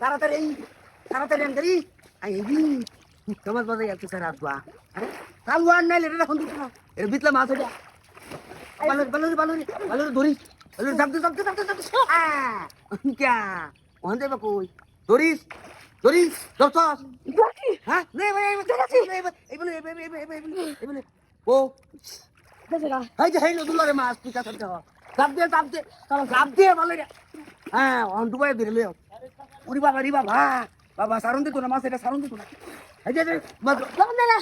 তাড়াতাড়ি। আমি তাড়াতাড়ি এই সমাজ বাজার যাচ্ছে স্যার আসবা আরে কাল ওয়ান নাই রে এখন এর ভিতলা মাছ এটা বালুর বালুর বালুর বালুর ধরি বালুর জাপতে জাপতে জাপতে জাপতে আ ক্যা ওখান দেবা কই ধরিস ধরিস দর্শস হ্যাঁ নে ভাই এই বলে এই বলে এই বলে এই বলে ও দেখেরা এই যে হেই নদুলারে মাছ তুই কাছে চাপ দিয়ে চাপ দিয়ে চাপ দিয়ে ভালো রে হ্যাঁ অন ডুবাই বেরলে উরি বাবা রি বাবা বাবা সারুন দিত না মাছ এটা সারুন দিত না এই যে মাছ দে না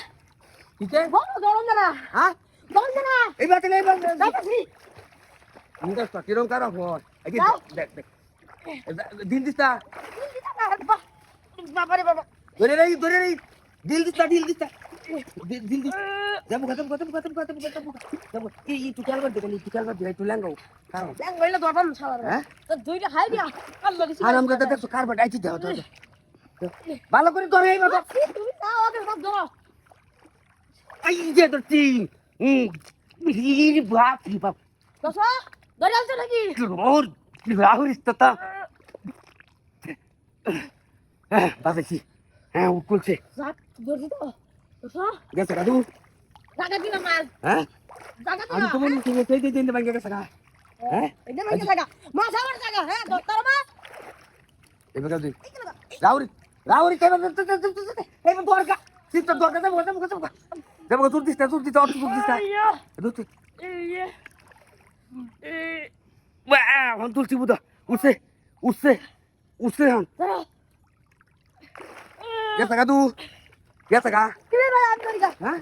বড় গরম না হ্যাঁ? গরম না এই বাতে যাইতাছি আমি তো কিরম কারও হয় এই। দেখ দেখ। দিল দিস্তা বাবারে বাবা। ধরে রে ধরে রে। দিল দিস্তা দিল দিস্তা দিল দিল যাব খতম খতম খতম খতম খতম যাব। এই এই টুকাল বার দেখলি টুকাল বার দিলাই টুলাঙ্গাও কারণ ল্যাং গইলে দরবাম ছাড়া হ্যাঁ? তো দুইটা হাই দিয়া। আল্লাহ কিছু আর আমরা দেখছ কার বাট আইছি দাও দাও। ভালো করে ধরে এই বাবা। তুমি তাও ওকে সব ধরো। এই যে ইরি বাপ রে বাপ দশ ধরে আনছো নাকি রোর রাহুল হ্যাঁ বাবাজি হ্যাঁ ধরছি তো দশ গেছে মাল হ্যাঁ আমি দিলাম তো মনে তুমি সেই দিন দিন ভাঙ্গে গেছে হ্যাঁ মানে হ্যাঁ রাহুরি রাহুরি কেন দরকার দরকার দেবো দেবো দেবো দেবো তোর দিস তোর দিস অর্থ তোর দিস এখন তুলছি বুধা উঠছে উঠছে উঠছে ধরো গেছে গেছে গা কি রে ভাই আমি ধরি গা হ্যাঁ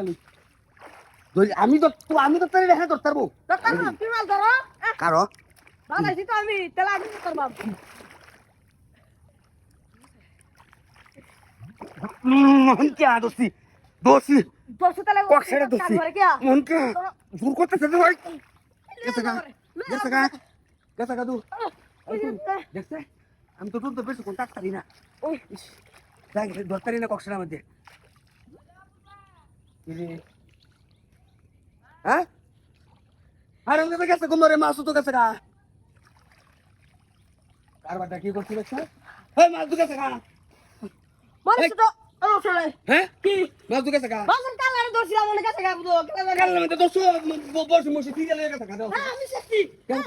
আমি আমি তো আমি তো তারে দেখা করতে পারব কারও বাগাইছি তো আমি তেলা আমি করবাম মনকে দোষী। দোষী দশ তেলা কক ছেড়ে দোষী। মনকে জোর করতেছে তো ভাই। গেছে গা। গেছে গা। গেছে গা দু দেখছে? আমি তো তুলতে বেশি কোন টাকতারি না। ওই দেখ ধরতারি না কক্সের মধ্যে। হ্যাঁ? আর আমি তো গেছে কুমরে মাছ তো গেছে গা। কারবারটা কি করছি দেখছে? হ্যাঁ তো গেছে গা। মানুষ তো। Όχι, το καστακά! Όχι, δεν το δεν το λέω, δεν το λέω, δεν το το λέω, δεν το λέω, δεν δεν το λέω, δεν το λέω,